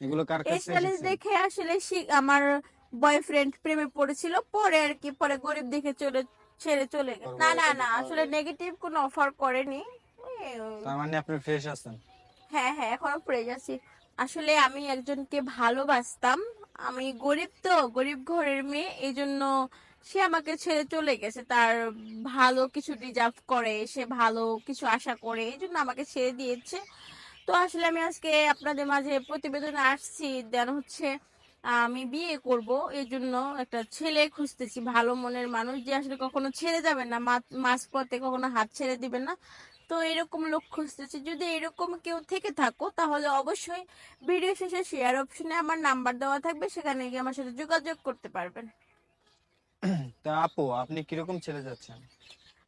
এগুলো কার কাছে দেখে আসলে আমার বয়ফ্রেন্ড প্রেমে পড়েছিল পরে আর কি পরে গরিব দেখে চলে ছেড়ে চলে গেছে। না না না আসলে নেগেটিভ কোনো অফার করেনি। তার মানে আপনি ফ্রেশ আছেন? হ্যাঁ হ্যাঁ এখনও প্রেজ আছি। আসলে আমি একজনকে ভালোবাসতাম আমি গরিব তো গরিব ঘরের মেয়ে এই জন্য সে আমাকে ছেড়ে চলে গেছে। তার ভালো কিছু ডিজার্ভ করে সে ভালো কিছু আশা করে এই জন্য আমাকে ছেড়ে দিয়েছে। তো আসলে আমি আজকে আপনাদের মাঝে প্রতিবেদনে আসছি দেন হচ্ছে আমি বিয়ে করব। এই জন্য একটা ছেলে খুঁজতেছি ভালো মনের মানুষ। যে আসলে কখনো ছেড়ে যাবে না মা- মাঝপথে কখনো হাত ছেড়ে দিবে না। তো এরকম লোক খুঁজতেছি। যদি এরকম কেউ থেকে থাকো তাহলে অবশ্যই ভিডিও শেষে শেয়ার অপশনে আমার নাম্বার দেওয়া থাকবে। সেখানে গিয়ে আমার সাথে যোগাযোগ করতে পারবেন। তা আপু আপনি কীরকম ছেলে যাচ্ছেন?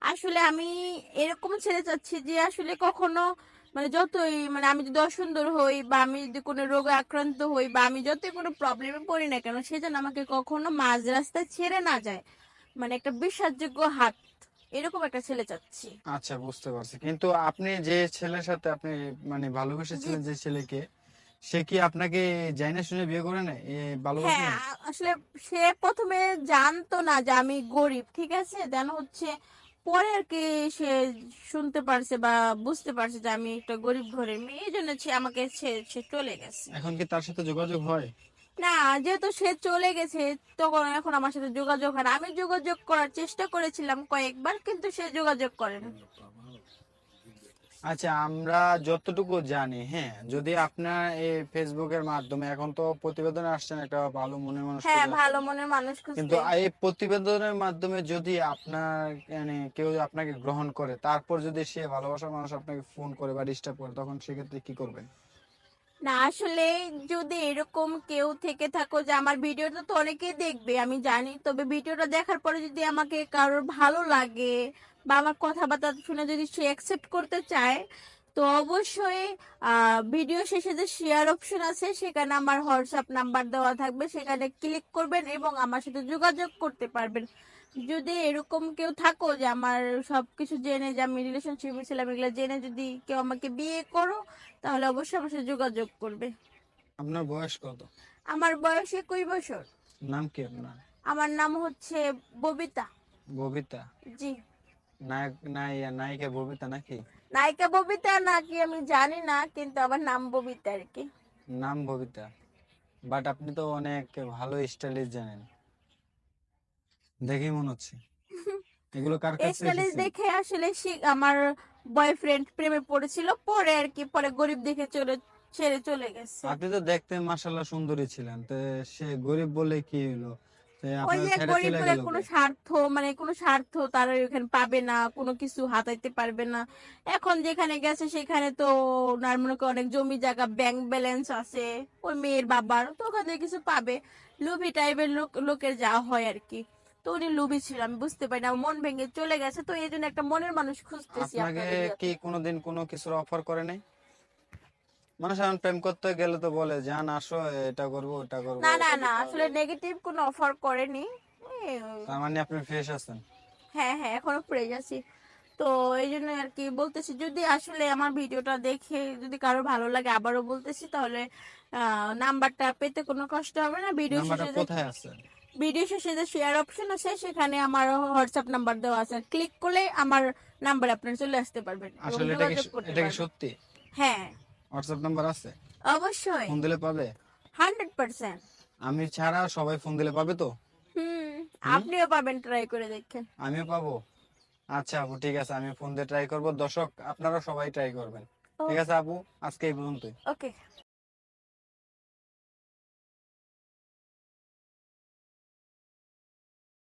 আসলে আমি এরকম ছেলে চাচ্ছি যে আসলে কখনো মানে যতই মানে আমি যদি অসুন্দর হই বা আমি যদি কোনো রোগে আক্রান্ত হই বা আমি যতই কোনো প্রবলেমে পড়ি না কেন সে যেন আমাকে কখনো মাঝ রাস্তায় ছেড়ে না যায়। মানে একটা বিশ্বাসযোগ্য হাত এরকম একটা ছেলে চাচ্ছি। আচ্ছা বুঝতে পারছি। কিন্তু আপনি যে ছেলের সাথে আপনি মানে ভালোবেসেছিলেন যে ছেলেকে সে কি আপনাকে জাইনা শুনে বিয়ে করে এ ভালোবাসে হ্যাঁ না? আসলে সে প্রথমে জানতো না যে আমি গরিব ঠিক আছে? দেন হচ্ছে পরে আর কি সে শুনতে পারছে বা বুঝতে পারছে যে আমি একটা গরিব ঘরের মেয়ে এই জন্য সে আমাকে ছেড়ে সে চলে গেছে। এখন কি তার সাথে যোগাযোগ হয়? না যেহেতু সে চলে গেছে তখন এখন আমার সাথে যোগাযোগ হয় না। আমি যোগাযোগ করার চেষ্টা করেছিলাম কয়েকবার কিন্তু সে যোগাযোগ করে না। আচ্ছা আমরা যতটুকু জানি হ্যাঁ যদি আপনার এই ফেসবুকের মাধ্যমে এখন তো প্রতিবেদনে আসছেন একটা ভালো মনের মানুষ হ্যাঁ ভালো মনের মানুষ কিন্তু এই প্রতিবেদনের মাধ্যমে যদি আপনার মানে কেউ আপনাকে গ্রহণ করে তারপর যদি সে ভালোবাসার মানুষ আপনাকে ফোন করে বা ডিস্টার্ব করে তখন সেক্ষেত্রে কি করবেন? না আসলে যদি এরকম কেউ থেকে থাকো যে আমার ভিডিওটা তো অনেকেই দেখবে আমি জানি। তবে ভিডিওটা দেখার পরে যদি আমাকে কারোর ভালো লাগে বা আমার কথাবার্তা শুনে যদি সে অ্যাকসেপ্ট করতে চায় তো অবশ্যই ভিডিও শেষে যে শেয়ার অপশন আছে সেখানে আমার হোয়াটসঅ্যাপ নাম্বার দেওয়া থাকবে। সেখানে ক্লিক করবেন এবং আমার সাথে যোগাযোগ করতে পারবেন। যদি এরকম কেউ থাকো যে আমার সবকিছু জেনে যে আমি রিলেশনশিপে ছিলাম এগুলো জেনে যদি কেউ আমাকে বিয়ে করো তাহলে অবশ্যই আমার সাথে যোগাযোগ করবে। আপনার বয়স কত? আমার বয়স একুশ বছর। নাম কি আপনার? আমার নাম হচ্ছে ববিতা। ববিতা। জি। নায়ক নাই নায়িকা ববিতা নাকি? নায়িকা ববিতা নাকি আমি জানি না কিন্তু আমার নাম ববিতা আর কি। নাম ববিতা। বাট আপনি তো অনেক ভালো জানেন। দেখেই মনে হচ্ছে। এগুলো কার কাছে দেখে আসলে আমার বয়ফ্রেন্ড প্রেমে পড়েছিল পরে আর কি পরে গরিব দেখে চলে ছেড়ে চলে গেছে। আপনি তো দেখতে মাশাল্লাহ সুন্দরী ছিলেন তো সে গরিব বলে কি হলো? ওই যে কোনো স্বার্থ মানে কোনো স্বার্থ তারা ওখানে পাবে না কোনো কিছু হাতাইতে পারবে না। এখন যেখানে গেছে সেখানে তো ওনার মনে অনেক জমি জায়গা ব্যাংক ব্যালেন্স আছে ওই মেয়ের বাবার তো ওখান থেকে কিছু পাবে। লুভি টাইপের লোক লোকের যা হয় আর কি। তো উনি লুভি ছিল আমি বুঝতে পারি না মন ভেঙে চলে গেছে। তো এই জন্য একটা মনের মানুষ খুঁজতেছি আপনাকে কি কোনোদিন কোনো কিছুর অফার করে নাই? মানুষ এখন প্রেম করতে গেলে তো বলে জান আসো এটা করব ওটা করব না না না আসলে নেগেটিভ কোনো অফার করেনি। তার মানে আপনি ফ্রেশ আছেন। হ্যাঁ হ্যাঁ এখনও প্রেজ আছি। তো এই জন্য আর কি বলতেছি যদি আসলে আমার ভিডিওটা দেখে যদি কারও ভালো লাগে আবারও বলতেছি তাহলে নাম্বারটা পেতে কোনো কষ্ট হবে না। ভিডিও শেষে কোথায় আছে? ভিডিও শেষে যে শেয়ার অপশন আছে সেখানে আমার হোয়াটসঅ্যাপ নাম্বার দেওয়া আছে। ক্লিক করলে আমার নাম্বার আপনার চলে আসতে পারবেন আসলে এটা কি। সত্যি? হ্যাঁ। হোয়াটসঅ্যাপ নাম্বার আছে? অবশ্যই। ফোন দিলে পাবে? Hundred percent. আমি ছাড়া সবাই ফোন দিলে পাবে তো? হুম আপনিও পাবেন ট্রাই করে দেখেন। আমিও পাবো। আচ্ছা আপু ঠিক আছে আমি ফোন দিয়ে ট্রাই করব। দর্শক আপনারা সবাই ট্রাই করবেন। ঠিক আছে আপু? আজকে এই পর্যন্তই। ওকে